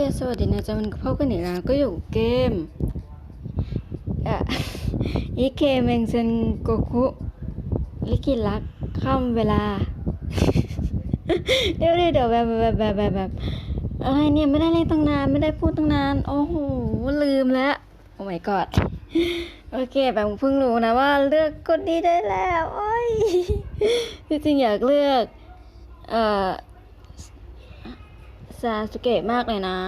คสวัสดีนะจ๊ะมันก็พบกันอีกแล้วก็อยู่เกมอีเคเมงเซนโกคุลิกิรักข้ามเวลาเดี๋ยวเดี๋ยวเดี๋ยวแบบแบบแบบแบบแบบอะไรเนี่ยไม่ได้เล่นตั้งนานไม่ได้พูดตั้งนาน โอ้โหลืมแล้ว โอ้ my god โอเคแบบเพิ่งรู้นะว่าเลือกคนนี้ได้แล้ว โอ้ยจริงๆอยากเลือก เอ่อ ซาสุเกะมากเลยนะ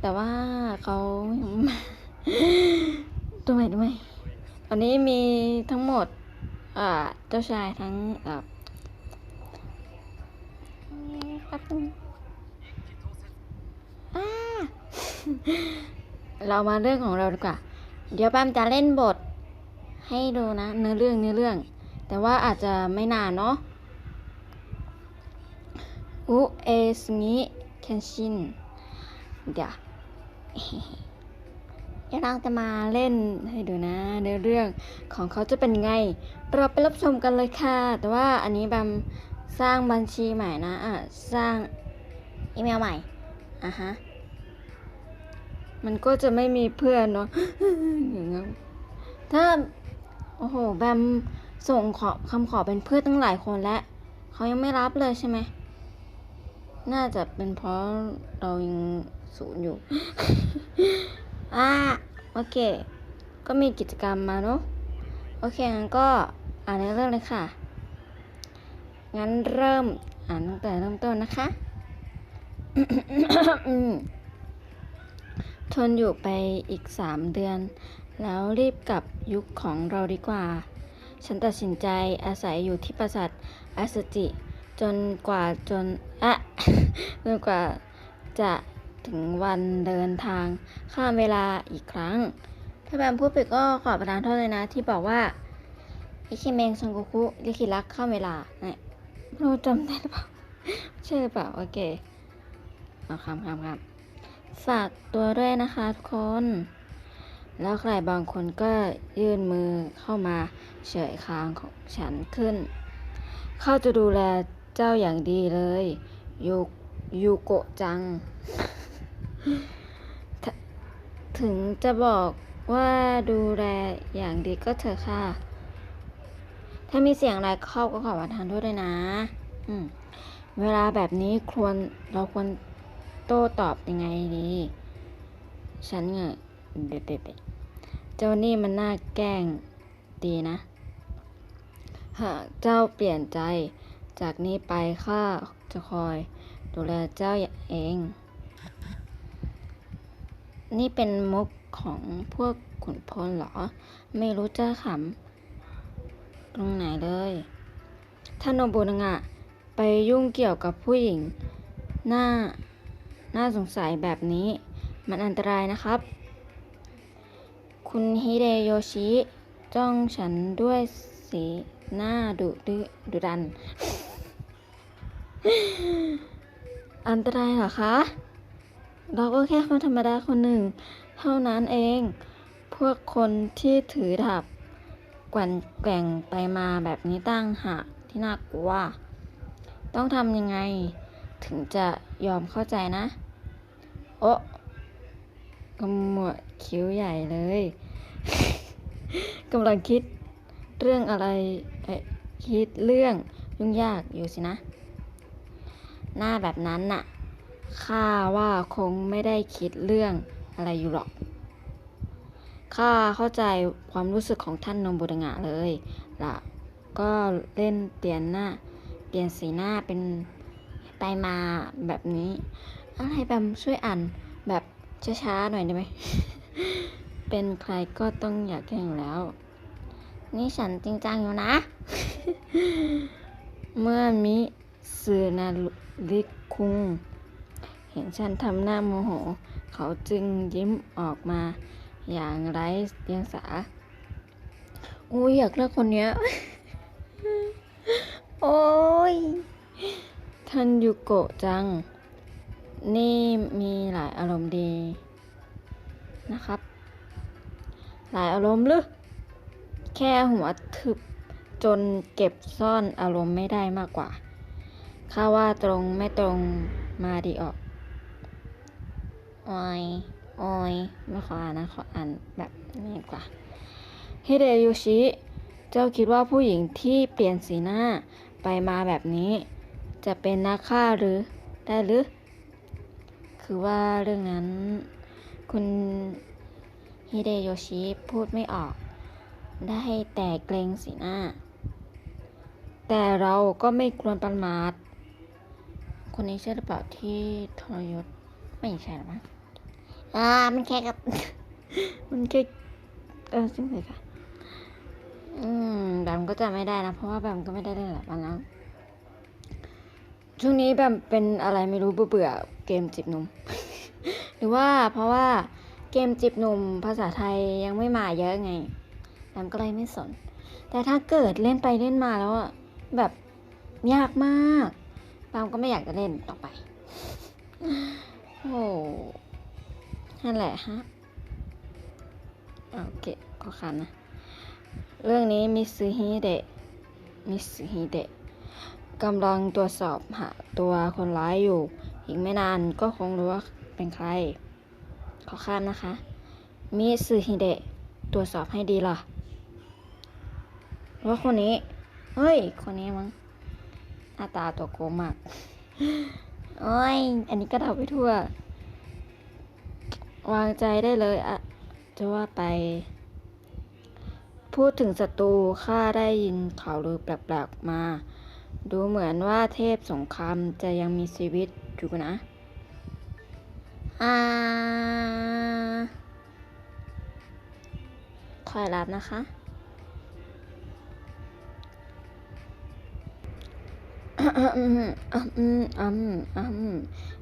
แต่ว่าเขายังไม่ตัวใหม่ตัวใหม่ตอนนี้มีทั้งหมดอ่าเจ้าชายทั้งอ่าแป๊บนึงอ่าเรามาเรื่องของเราดีกว่า เดี๋ยวแปมจะเล่นบท ให้ดูนะ เนื้อเรื่องเนื้อเรื่อง แต่ว่าอาจจะไม่นานเนาะ อุเอสงิเคนชินเดี๋ยวเดี๋ยวเราจะมาเล่นให้ดูนะในเรื่องของเขาจะเป็นไง เราไปรับชมกันเลยค่ะ แต่ว่าอันนี้แบมสร้างบัญชีใหม่นะอะสร้างอีเมลใหม่อะฮะมันก็จะไม่มีเพื่อนเนาะอย่างเงี้ยถ้าโอ้โหแบมส่งขอคำขอเป็นเพื่อนตั้งหลายคนแล้วเขายังไม่รับเลยใช่ไหม น่าจะเป็นเพราะเรายังศูนย์อยู่ อ่าโอเค ก็มีกิจกรรมมาเนาะ โอเค งั้นก็อ่านในเรื่องเลยค่ะ งั้นเริ่มอ่านตั้งแต่เริ่มต้นนะคะทนอยู่ไปอีกสามเดือน แล้วรีบกลับยุคของเราดีกว่า ฉันตัดสินใจอาศัยอยู่ที่ปราสาทอาสจิ จนกว่าจนอะจนกว่าจะถึงวันเดินทางข้ามเวลาอีกครั้ง ถ้าแบมพูดผิดก็ขอประทานโทษเลยนะ ที่บอกว่าอิคิเมงซงโกคุลิคิรักข้ามเวลาเนี่ยเราจำได้หรือเปล่าใช่หรือเปล่า โอเคเอาคำคำคำฝากตัวด้วยนะคะทุกคน แล้วใครบางคนก็ยื่นมือเข้ามาเฉยคางของฉันขึ้น เข้าจะดูแล เจ้าอย่างดีเลยยูยูโกะจัง ถึงจะบอกว่าดูแลอย่างดีก็เถอะค่ะ ถ้ามีเสียงอะไรเข้าก็ขอประทานโทษด้วยนะ อืม เวลาแบบนี้ควรเราควรโต้ตอบยังไงดี ฉันเงยเด็ดๆเจ้านี่มันน่าแกล้งดีนะ หากเจ้าเปลี่ยนใจ จากนี้ไปข้าจะคอยดูแลเจ้าเอง นี่เป็นมุกของพวกขุนพลเหรอ ไม่รู้จะขำตรงไหนเลยท่านโนบุนงะ ไปยุ่งเกี่ยวกับผู้หญิง หน่าน่าสงสัยแบบนี้ มันอันตรายนะครับ คุณฮิเดโยชิ จ้องฉันด้วยสีหน้าดุดุดัน อันตรายเหรอคะ เราก็แค่คนธรรมดาคนหนึ่ง เท่านั้นเอง พวกคนที่ถือดาบแกว่งแกว่งไปมาแบบนี้ตั้งหากที่น่ากลัว ต้องทำยังไงถึงจะยอมเข้าใจนะ โอะกำหมวดคิ้วใหญ่เลยกำลังคิดเรื่องอะไรคิดเรื่องยุ่งยากอยู่สินะ หน้าแบบนั้นน่ะข้าว่าคงไม่ได้คิดเรื่องอะไรอยู่หรอก ข้าเข้าใจความรู้สึกของท่านนมบุตงะเลยล่ะ ก็เล่นเปลี่ยนหน้า เปลี่ยนสีหน้าเป็นไปมาแบบนี้ อะไรแบบช่วยอ่านแบบช้าๆหน่อยได้ไหม เป็นใครก็ต้องอยากแข่งแล้ว นี่ฉันจริงจังอยู่นะ เมื่อมิสือนาริ คุง เห็นฉันทำหน้าโมโห เขาจึงยิ้มออกมา อย่างไร้เดียงสาอุ้ยอยากเลือกคนเนี้ย โอ้ยท่านยูโกะจัง นี่มีหลายอารมณ์ดีนะครับ หลายอารมณ์หรือแค่หัวทึบจนเก็บซ่อนอารมณ์ไม่ได้มากกว่า ข้าว่าตรงไม่ตรงมาดีออกโอ้ยโอ้ยไม่ขออ่านนะขออ่านแบบนี้กว่าฮิเดโยชิ เจ้าคิดว่าผู้หญิงที่เปลี่ยนสีหน้าไปมาแบบนี้ จะเป็นนักฆ่าหรือได้หรือ คือว่าเรื่องนั้น คุณฮิเดโยชิพูดไม่ออก ได้แต่เกรงสีหน้า แต่เราก็ไม่ควรประมาท คนนี้ใช่หรือเปล่าที่ทรยศไม่ใช่หรอมั้งอ่ามันแค่กับ มันแค่เออจริงเลยค่ะ อืมแบมก็จะไม่ได้นะ เพราะว่าแบมก็ไม่ได้เล่นหลายวันแล้วช่วงนี้แบมเป็นอะไรไม่รู้เบื่อๆเกมจีบหนุ่มหรือว่าเพราะว่าเกมจีบหนุ่มภาษาไทยยังไม่มาเยอะไงแบมก็เลยไม่สน แต่ถ้าเกิดเล่นไปเล่นมาแล้วอะแบบยากมาก แบมก็ไม่อยากจะเล่นต่อไป โอ้นั่นแหละฮะ โอเคขอคันนะ เรื่องนี้มิสฮิเดะ มิสฮิเดะกำลังตรวจสอบหาตัวคนร้ายอยู่ อีกไม่นานก็คงรู้ว่าเป็นใคร ขอข้ามนะคะ มิสฮิเดะตรวจสอบให้ดีล่ะว่าคนนี้ เฮ้ย คนนี้มั้ง น้าตาตัวโกงมาก โอ้ย อันนี้ก็เดาไปทั่ว วางใจได้เลยอะจะว่าไป พูดถึงศัตรูข้าได้ยินข่าวลือแปลกๆมา ดูเหมือนว่าเทพสงครามจะยังมีชีวิตอยู่นะอ่าคอยรับนะคะ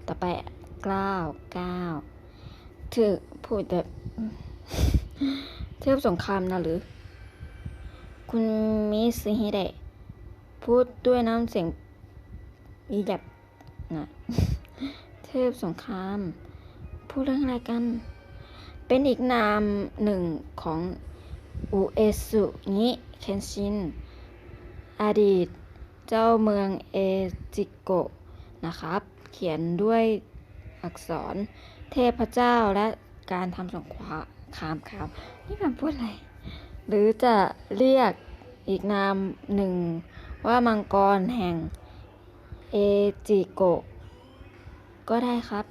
ต่อไปเก้าเก้าวถือพูดแบบเทพสงครามนะหรือ คุณมิสฮิเดะพูดด้วยน้ำเสียงอีแบบนะเทพสงคราม พูดเรื่องอะไรกัน เป็นอีกนามหนึ่งของอุเอสุงิเคนชิน อดีต เจ้าเมืองเอจิโกะนะครับ เขียนด้วยอักษรเทพเจ้าและการทำสงครามครับนี่มันพูดอะไร หรือจะเรียกอีกนามหนึ่งว่ามังกรแห่งเอจิโกะก็ได้ครับ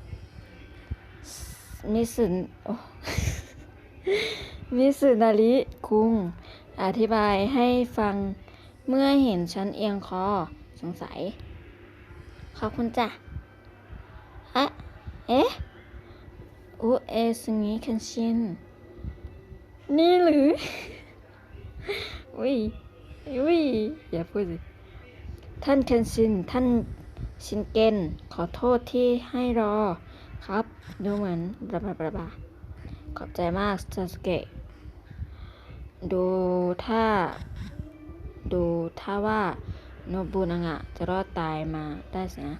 มิสึนมิสึนาริคุง อธิบายให้ฟัง เมื่อเห็นฉันเอียงคอสงสัย ขอบคุณจ้ะอะเอ๊ะอุเอซึงิคันชินนี่หรือ อุ้ยอุ้ยอย่าพูดสิ ท่านเคนชิน ท่านชินเกน ขอโทษที่ให้รอ ครับ ดูเหมือนบลาบลาบลาบลาขอบใจมากซาสเกะ ดูถ้า ดูถ้าว่าโนบุนางะจะรอดตายมาได้สินะ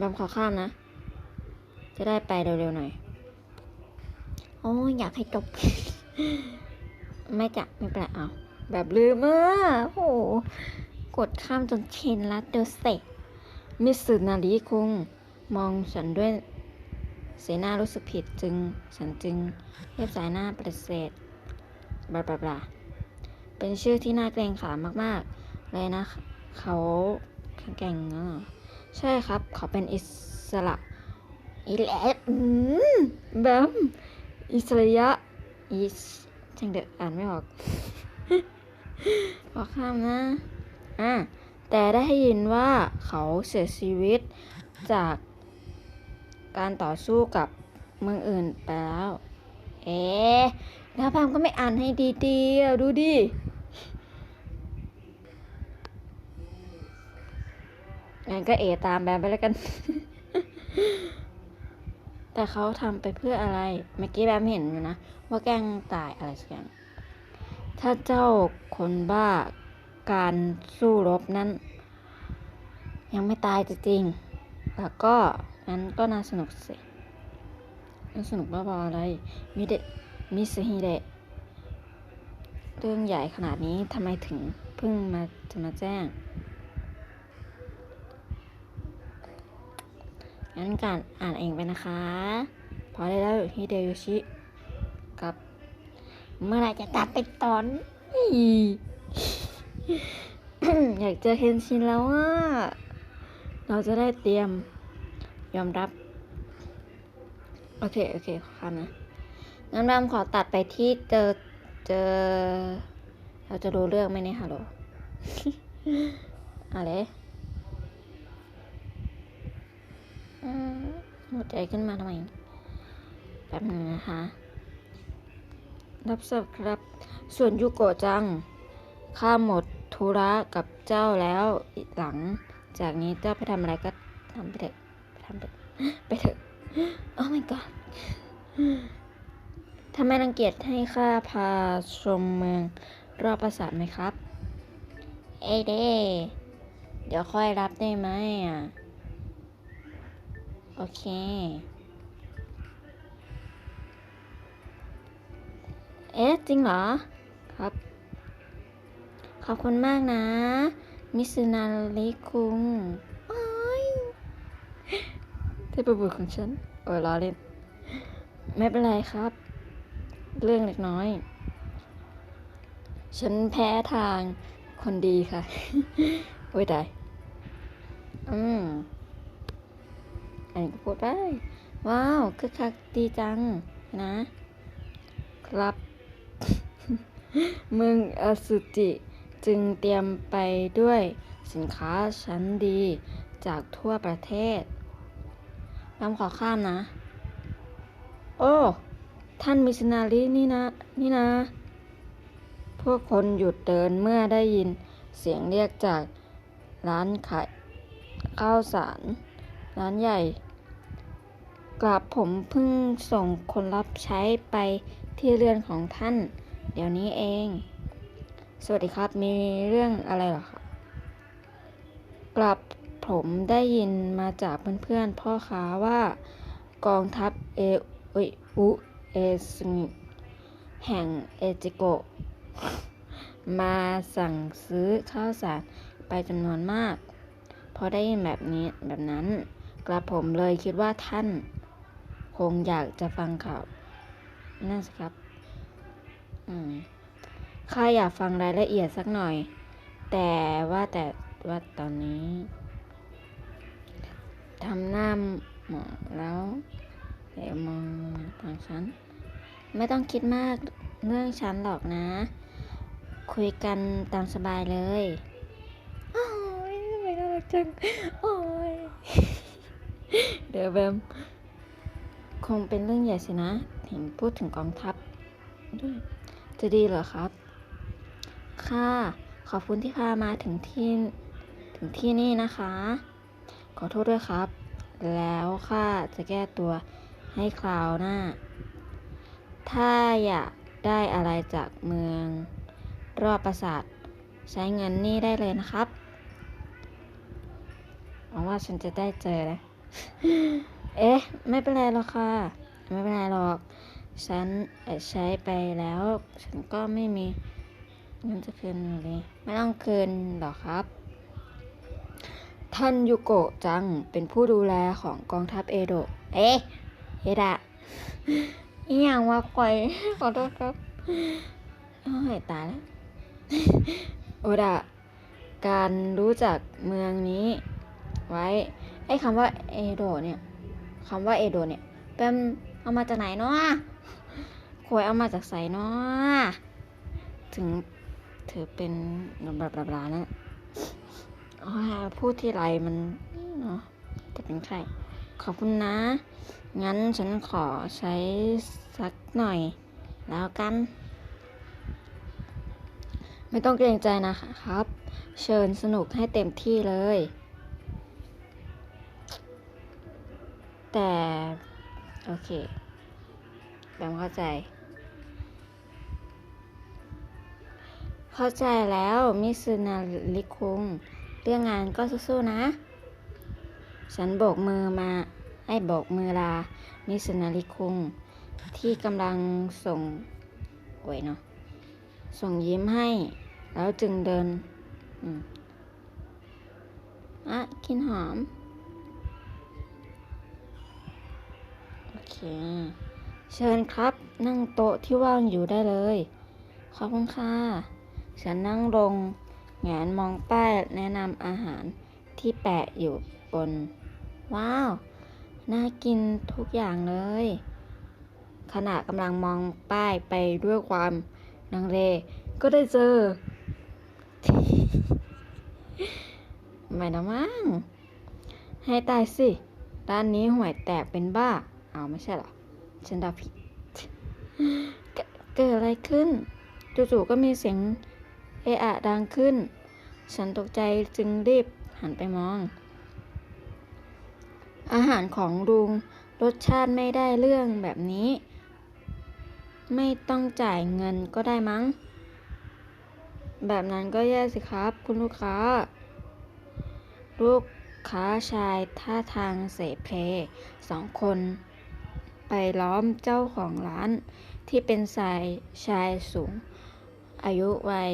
บำขอข้ามนะ จะได้ไปเร็วๆหน่อย โอ้อยากให้จบ ไม่จะไม่เป็นไรเอา แบบลืมอะโอ้โหกดข้ามจนเชนลัดเดอเซกมิสึนาริคุง มองฉันด้วยสีหน้ารู้สึกผิดจึง ฉันจึงเรียบสายหน้าปฏิเสธ บลาบลาบลาเป็นชื่อที่น่าเกรงขามมากๆ เลยนะ เขาแข็งแกร่งเนอะใช่ครับ เขาเป็นอิสระอิแลแบบอิสระยะอิสจังเด็กอ่านไม่ออกขอข้ามนะอะแต่ได้ยินว่าเขาเสียชีวิตจากการต่อสู้กับเมืองอื่นไปแล้ว เอ๊ แล้วพามก็ไม่อ่านให้ดีๆดูดิงั้นก็เอตามแบบไปแล้วกัน แต่เขาทำไปเพื่ออะไร เมื่อกี้แบมเห็นอยู่นะ ว่าแกล้งตายอะไรสักอย่าง ถ้าเจ้าคนบ้าการสู้รบนั้น ยังไม่ตายจริงๆแล้วก็งั้นก็น่าสนุกสิ น่าสนุกบ้าบออะไรมิเดะ มิสฮิเดะเรื่องใหญ่ขนาดนี้ทำไมถึงเพิ่งมาจะมาแจ้ง งั้นการอ่านเองไปนะคะ พอได้แล้วฮิเดโยชิกับ เมื่อไรจะตัดไปตอน อยากเจอเคนชินแล้วอะเราจะได้เตรียมยอมรับ โอเค โอเคขอคำนะ งั้นรำขอตัดไปที่เจอเจอ เราจะรู้เรื่องไหมเนี่ยฮัลโหลอะไรอืมหัวใจขึ้นมาทำไมแป๊บหนึงนะคะ รับทราบครับ ส่วนยูโกะจัง ข้าหมดธุระกับเจ้าแล้วหลัง จากนี้เจ้าไปทำอะไรก็ทำไปเถอะไปทำเถอะไปเถอะโอ้ my god ทำไมรังเกียจให้ข้าพาชมเมืองรอบปราสาทไหมครับ เอเด้เดี๋ยวค่อยรับได้ไหมอะ โอเค เอ๊ะ จริงเหรอ ครับ ขอบคุณมากนะ มิสนาลิคุงเทพบุตรของฉัน โอ้ยล้อเล่น ไม่เป็นไรครับ เรื่องเล็กน้อย ฉันแพ้ทางคนดีค่ะ โอ้ยได้อืม อันนี้ก็พูดได้ ว้าวคึกคักดีจังนะ ครับมืองอสุจิจึงเตรียมไปด้วยสินค้าชั้นดีจากทั่วประเทศลำขอข้ามนะ โอ้ ท่านมิสนารีนี่นะนี่นะ พวกคนหยุดเดินเมื่อได้ยินเสียงเรียกจากร้านขายข้าวสาร ร้านใหญ่กลับผมเพิ่งส่งคนรับใช้ไปที่เรือนของท่าน เดี๋ยวนี้เอง สวัสดีครับมีเรื่องอะไรหรอครับกลับผมได้ยินมาจากเพื่อนๆพ่อค้าว่า กองทัพเออุยอุ เอซึงแห่งเอจิโกะมาสั่งซื้อข้าวสารไปจำนวนมาก พอได้ยินแบบนี้แบบนั้น กระผมเลยคิดว่าท่าน คงอยากจะฟังข่าวนั่นสิครับข้าอยากฟังรายละเอียดสักหน่อย แต่ว่าแต่ว่าตอนนี้ทำหน้าหมองแล้ว เดี๋ยวมองมาทางฉัน ไม่ต้องคิดมากเรื่องฉันหรอกนะ คุยกันตามสบายเลยโอ้ยทำไมน่ารักจัง โอ้ย เดี๋ยวแบมคงเป็นเรื่องใหญ่สินะเห็นพูดถึงกองทัพด้วยจะดีเหรอครับ ค่ะ ขอบคุณที่พามาถึงที่ถึงที่นี่นะคะ ขอโทษด้วยครับ แล้วข้าจะแก้ตัว ให้คราวหน้า ถ้าอยากได้อะไรจากเมือง รอบปราสาทใช้เงินนี่ได้เลยนะครับหวังว่าฉันจะได้เจอนะ เอ๊ะ ไม่เป็นไรหรอกค่ะ ไม่เป็นไรหรอก ฉันใช้ไปแล้ว ฉันก็ไม่มีเงินจะคืนเลยไม่ต้องคืนหรอกครับ ท่านยูโกะจังเป็นผู้ดูแลของกองทัพเอโดะ เอ๊ะ เฮดะอีหยังวะก่อยขอโทษครับโอ้ยตายแล้วโอดะการรู้จักเมืองนี้ ไว้ ไอ้คำว่าเอโดะเนี่ยคำว่าเอโดะเนี่ยเป็นเอามาจากไหนเนาะควยเอามาจากไสเนาะถึงถือเป็นบลาบลาบลานั่นอ๋อพูดที่ไรมันเนาะจะเป็นใครขอบคุณนะ งั้นฉันขอใช้สักหน่อยแล้วกัน ไม่ต้องเกรงใจนะครับ เชิญสนุกให้เต็มที่เลย แต่ โอเคแบบเข้าใจ เข้าใจแล้วมิสนาลิคุง เรื่องงานก็สู้ๆนะ ฉันโบกมือมา ไอ้โบกมือลา มิสนาลิคุง ที่กำลังส่งโอ้ยเนาะ ส่งยิ้มให้ แล้วจึงเดินอะกินหอม โอเชิญครับ นั่งโต๊ะที่ว่างอยู่ได้เลย ขอบคุณค่ะ ฉันนั่งลงแงนมองป้ายแนะนำอาหารที่แปะอยู่บน ว้าว น่ากินทุกอย่างเลย ขณะกำลังมองป้ายไปด้วยความนังเลก็ได้เจอไม่นะมั้งให้ตายสิร้านนี้ห่วยแตกเป็นบ้า เอาไม่ใช่หรอ ฉันดาผิด เกิดเกิดอะไรขึ้น จู่ๆก็มีเสียงเอะอะดังขึ้น ฉันตกใจจึงรีบหันไปมอง อาหารของลุงรสชาติไม่ได้เรื่องแบบนี้ ไม่ต้องจ่ายเงินก็ได้มั้ง แบบนั้นก็แย่สิครับคุณลูกค้า ลูกค้าชายท่าทางเสเพลสองคน ไปล้อมเจ้าของร้าน ที่เป็นชายชายสูง อายุวัย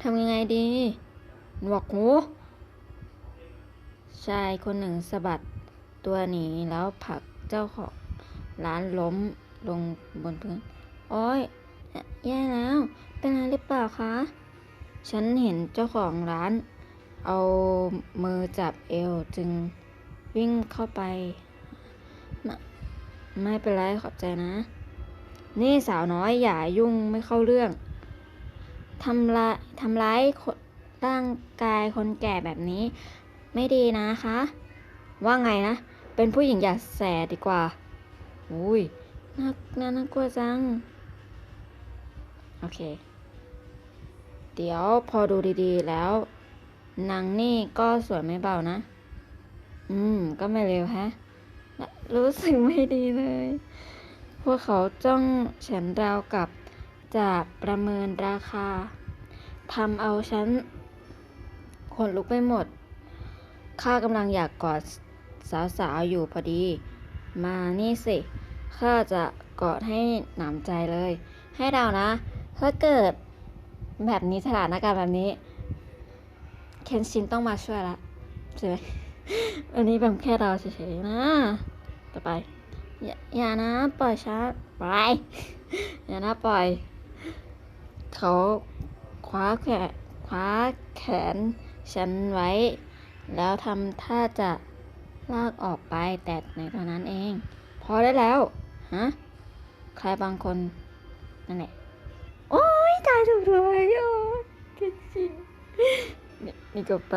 ทำยังไงดี หนวกหู ชายคนหนึ่งสะบัด ตัวหนีแล้วผลักเจ้าของร้านล้มลงบนพื้น โอ้ยแย่แล้ว เป็นอะไรหรือเปล่าคะ ฉันเห็นเจ้าของร้าน เอามือจับเอวจึงวิ่งเข้าไป ไม่ไม่เป็นไรขอบใจนะ นี่สาวน้อยอย่ายุ่งไม่เข้าเรื่องทำร้ายทำร้ายร่างกายคนแก่แบบนี้ ไม่ดีนะคะ ว่าไงนะ เป็นผู้หญิงอย่าแสดีกว่า อุ้ยน่าน่าน่ากลัวจัง โอเค เดี๋ยวพอดูดีๆแล้วนางนี่ก็สวยไม่เบานะ อืม ก็ไม่เร็วฮะ รู้สึกไม่ดีเลย พวกเขาจ้องฉันราวกับจะประเมินราคาทำเอาฉันขนลุกไปหมด ข้ากำลังอยากกอด สาวๆอยู่พอดี มานี่สิ ข้าจะกอดให้หนำใจเลย ให้เดานะ ถ้าเกิดแบบนี้สถานการณ์แบบนี้ เคนชินต้องมาช่วยละใช่ไหมอันนี้แบบแค่เราเฉยๆนะ ต่อไป อย่าอย่านะปล่อยฉันไปอย่านะปล่อย เขาคว้าแขนคว้าแขนฉันไว้ แล้วทำท่าจะ ลากออกไปแต่ในตอนนั้นเอง พอได้แล้ว ฮะ ใครบางคน นั่นแหละ โอ้ยตายถูกเลยโอ้ยกินจริงนี่ก็ไป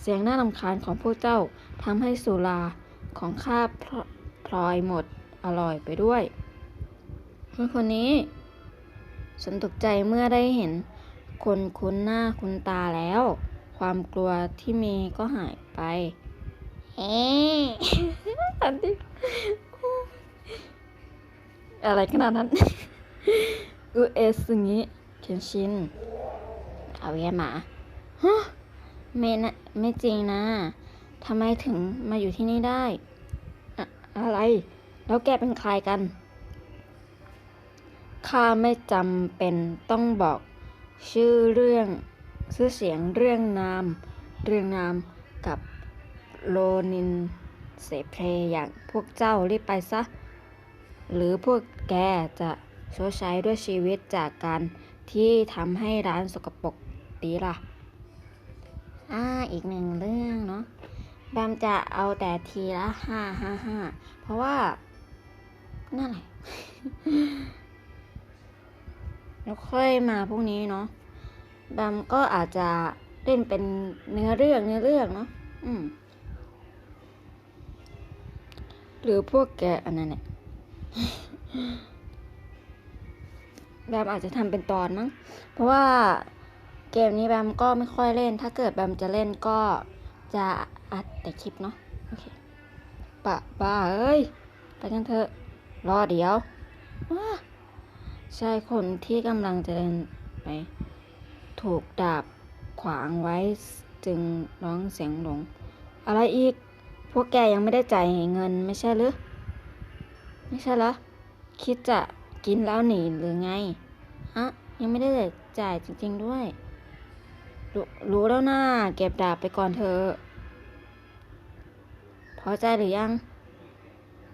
เสียงน่ารำคาญของพวกเจ้าทำให้สุราของข้าพลพลอยหมดอร่อยไปด้วยคนคนนี้ ฉันตกใจเมื่อได้เห็น คนคุ้นหน้าคุ้นตาแล้ว ความกลัวที่มีก็หายไป เอ๊ะอันที่อะไรขนาดนั้นอุเอสึงิเคนชินเอาแย่หมาฮะไม่นะไม่จริงนะทำไมถึงมาอยู่ที่นี่ได้ อะอะไร แล้วแกเป็นใครกัน ข้าไม่จำเป็นต้องบอกชื่อเรื่องชื่อเสียงเรื่องนาม เรื่องนามกับ โลนินเสเพลอย่างพวกเจ้ารีบไปซะ หรือพวกแกจะชดใช้ด้วยชีวิตจากการที่ทำให้ร้านสกปรกดีล่ะ อ่า อีกหนึ่งเรื่องเนาะแบมจะเอาแต่ทีละห้าห้าห้าเพราะว่า นั่นแหละแล้วค่อยมาพวกนี้เนาะแบมก็อาจจะเล่นเป็นเนื้อเรื่องเนื้อเรื่องเนาะอืม หรือพวกแกอันนั้นเนี่ยแบมอาจจะทำเป็นตอนมั้ง เพราะว่าเกมนี้แบมก็ไม่ค่อยเล่น ถ้าเกิดแบมจะเล่นก็จะอัดแต่คลิปเนาะ โอเคปะบ้าเอ้ย ไปกันเถอะ รอเดี๋ยวว้าชายคนที่กำลังจะเดินไป ถูกดาบขวางไว้จึงร้องเสียงหลง อะไรอีก พวกแกยังไม่ได้จ่ายเงินไม่ใช่หรือ ไม่ใช่เหรอ คิดจะกินแล้วหนีหรือไง ฮะ ยังไม่ได้จ่ายจริง ๆด้วยรรู้แล้วนะเก็บดาบไปก่อนเถอพอใจหรือยัง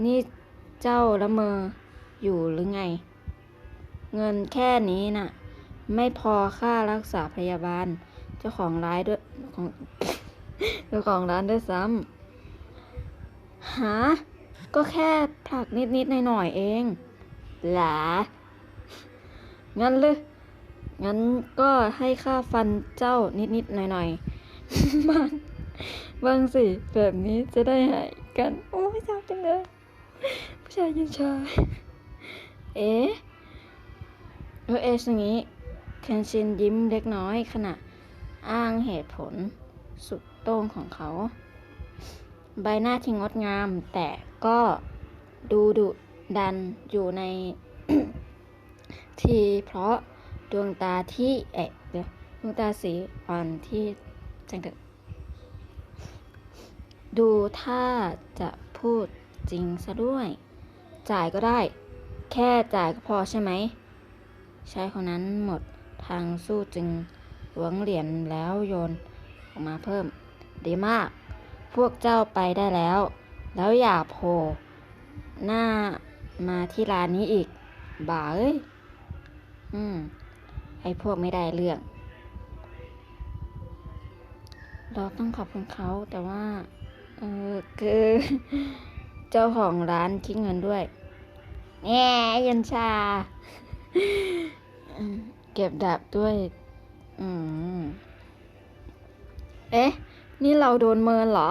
นี่เจ้าละเมออยู่หรือไง เงินแค่นี้น่ะ ไม่พอค่ารักษาพยาบาล เจ้าของร้านด้วยของเจ้าของร้านด้วยซ้ำ หาก็แค่ผลักนิดๆหน่อยๆเองหลางั้นเลยงั้นก็ให้ค่าฟันเจ้านิดๆหน่อยๆบ้างบ้างสิ แบบนี้จะได้หายกัน โอ้ยชอบจังเลย ผู้ชายยิงชายเอ๊ะเออเอะอย่างนี้เคนชินยิ้มเล็กน้อยขณะอ้างเหตุผลสุดโต้งของเขา ใบหน้าที่งดงาม แต่ก็ดูดุดันอยู่ในทีเพราะดวงตาที่เอะเดี๋ยวดวงตาสีอ่อนที่จังเถอะดูถ้าจะพูดจริงซะด้วย จ่ายก็ได้ แค่จ่ายก็พอใช่ไหมชายคนนั้นหมดทางสู้จึงหวงเหรียญแล้วโยนออกมาเพิ่ม ดีมาก พวกเจ้าไปได้แล้ว แล้วอย่าโผล่หน้ามาที่ร้านนี้อีก บ่าเอ้ย อืม ไอพวกไม่ได้เรื่อง เราต้องขอบคุณเขาแต่ว่า เออคือ เจ้าของร้านคิดเงินด้วยแง่ยันชา เก็บดาบด้วย อืม เอ๊ะ นี่เราโดนเมินเหรอ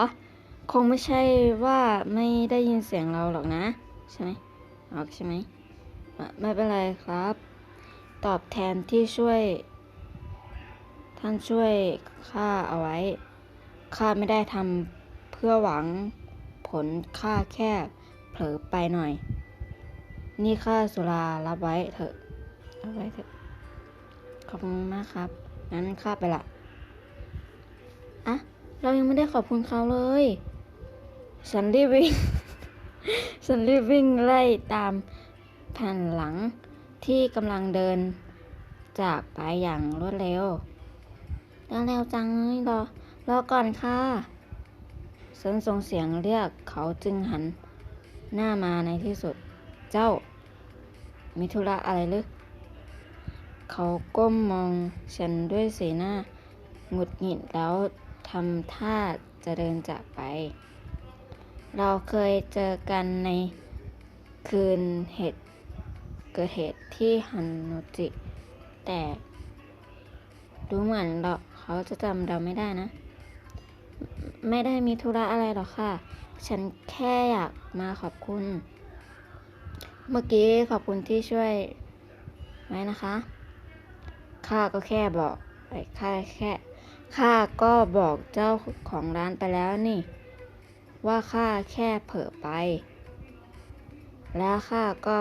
คงไม่ใช่ว่าไม่ได้ยินเสียงเราหรอกนะ ใช่ไหมออกใช่ไหมไม่เป็นไรครับ ตอบแทนที่ช่วย ท่านช่วยข้าเอาไว้ข้าไม่ได้ทำเพื่อหวังผลข้าแค่เผลอไปหน่อย นี่ข้าสุรารับไว้เถอะรับไว้เถอะ ขอบคุณมากครับ งั้นข้าไปละอะ เรายังไม่ได้ขอบคุณเขาเลย ฉันรีบวิ่ง ฉันรีบวิ่งไล่ตามแผ่นหลังที่กำลังเดินจากไปอย่างรวดเร็วเร็วจังเลยรอ รอก่อนค่ะ ฉันส่งเสียงเรียกเขาจึงหันหน้ามาในที่สุด เจ้ามีธุระอะไรหรือ เขาก้มมองฉันด้วยสีหน้าหงุดหงิดแล้ว ทำท่าจะเดินจากไป เราเคยเจอกันในคืนเหตุเกิดเหตุที่ฮันโนจิ แต่ดูเหมือนเราเขาจะจำเราไม่ได้นะ ไม่ได้มีธุระอะไรหรอกค่ะ ฉันแค่อยากมาขอบคุณ เมื่อกี้ขอบคุณที่ช่วยไว้นะคะ ข้าก็แค่บอกไอ้ข้าแค่ ข้าก็บอกเจ้าของร้านไปแล้วนี่ ว่าข้าแค่เผลอไป แล้วข้าก็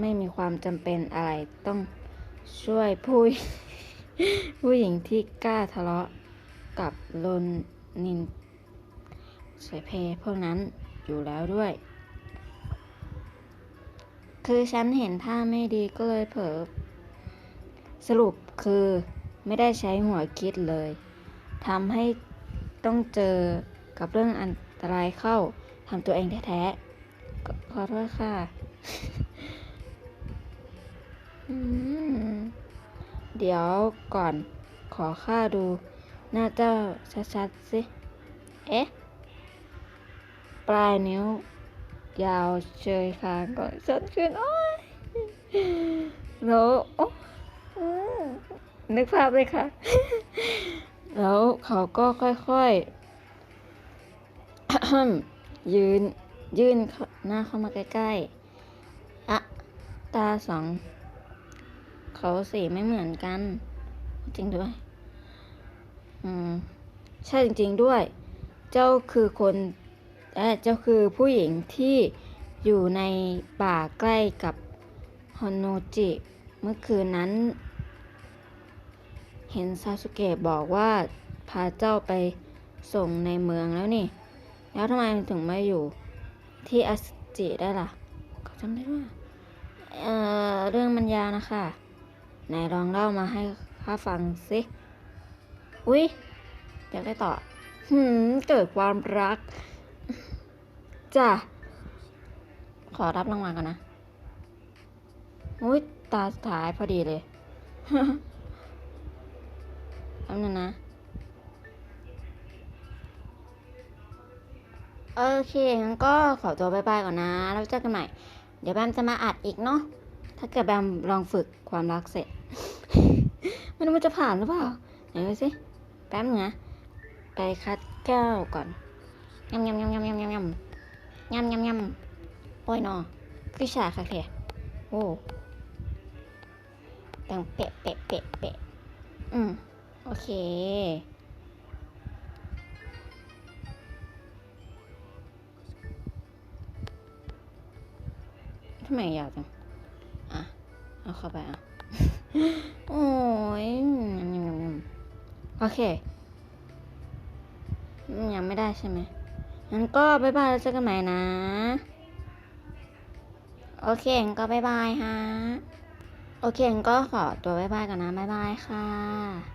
ไม่มีความจำเป็นอะไรต้องช่วยผู้ผู้หญิงที่กล้าทะเลาะกับโลนนินสวยเพพวกนั้นอยู่แล้วด้วย คือฉันเห็นท่าไม่ดีก็เลยเผลอสรุปคือไม่ได้ใช้หัวคิดเลย ทำให้ต้องเจอกับเรื่องอันตรายเข้าทำตัวเองแท้ๆขอโทษค่ะเดี๋ยวก่อนขอข้าดูหน้าเจ้าชัดๆสิเอ๊ะปลายนิ้วยาวเชยคางก่อนชัดขึ้นโอ้ยแล้วโอ๊นึกภาพเลยค่ะ แล้วเขาก็ค่อยๆ ยืนยื่นหน้าเข้ามาใกล้ๆอะตาสอง เขาสีไม่เหมือนกัน จริงด้วย อืม ใช่จริง ๆด้วย เจ้าคือคนเออเจ้าคือผู้หญิงที่อยู่ในป่าใกล้กับฮอนโนจิ เมื่อคืนนั้น เห็นซาสุเกะบอกว่าพาเจ้าไปส่งในเมืองแล้วนี่ แล้วทำไมถึงไม่อยู่ที่อาสจิได้ล่ะเขาจำได้ว่าเอ่อเรื่องมันยาวนะคะไหนลองเล่ามาให้ข้าฟังสิอุ๊ยอยากได้ต่อหืมเกิดความรักจ้ะขอรับรางวัลก่อนนะ อุ้ยตาสุดท้ายพอดีเลย แป๊บนึงนะ โอเคงั้นก็ขอตัวบายบายก่อนนะ แล้วเจอกันใหม่ เดี๋ยวแบมจะมาอัดอีกเนาะ ถ้าเกิดแบมลองฝึกความรักเสร็จ ไม่รู้มันจะผ่านหรือเปล่า ไหนดูสิ แป๊บนึงนะ ไปคัดแก้วก่อนยำยำยำยำยำยำยำยำยำยำโอ้ยนอวิชาค่ะแค่โอ้ตังเปะเปะเปะเปะอืม โอเค ทำไมยาวจัง อะ เอาเข้าไปอะ โอ้ยโอเค ยังไม่ได้ใช่ไหมงั้นก็บายบายแล้วเจอกันใหม่นะ โอเคงั้นก็บายบายฮะ โอเคงั้นก็ขอตัวบายบายก่อนนะบายบายค่ะ